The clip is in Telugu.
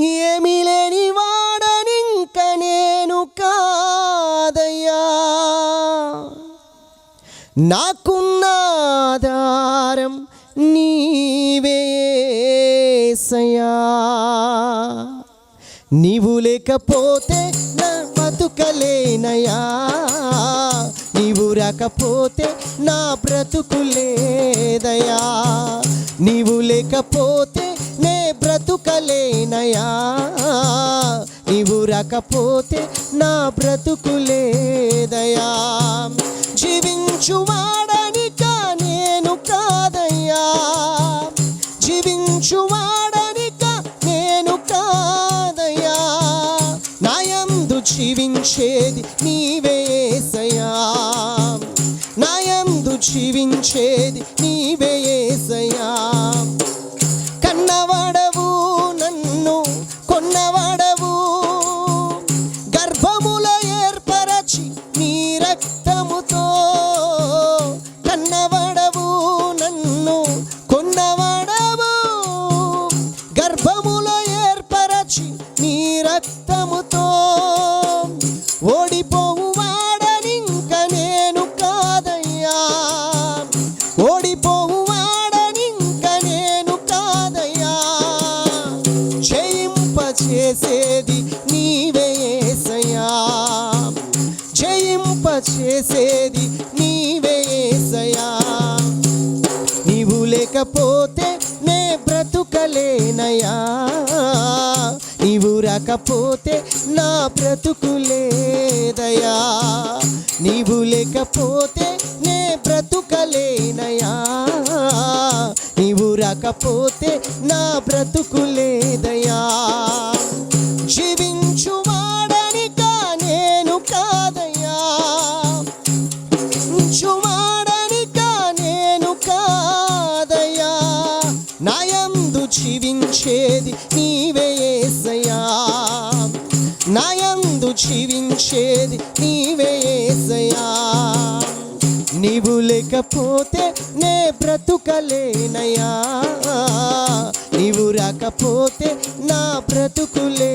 ఏమీ లేని వాడనింక నేను కాదయ్యా. నాకున్న ఆధారం నీవేసయ్యా నీవు లేకపోతే నా బతుకలేనయా నీవు రాకపోతే నా బ్రతుకు లేదయా నీవు లేకపోతే బ్రతుకలేనయా? నీవు రాకపోతే నా బ్రతుకులేదయా జీవించువాడనిక నేను కాదయ్యా? జీవించువాడనిక నేను కాదయ్యా? నాయందు జీవించేది నీవేసయా రక్తముతో కన్నవాడవు నన్ను కొన్నవాడవు గర్భముల ఏర్పరచి నీ రక్తముతో ఓడిపోవు వాడనింక నేను కాదయ్యా. ఓడిపోవు వాడనింక నేను కాదయ్యా. జయింపచేసేది కృప జయింపచేసేది నీవేసయ్యా నీవు లేకపోతే నే బ్రతుకలేనయా నీవు రాకపోతే నా బ్రతుకులేదయా నీవు లేకపోతే నే బ్రతుకలేనయా నీవు రాకపోతే నా బ్రతుకులేదయా జీవించేది ఏసయా నాయందు జీవించేది నీవే ఏసయా నీవు లేకపోతే నే బ్రతుకలేనయా నీవు రాకపోతే నా బ్రతుకులేదయా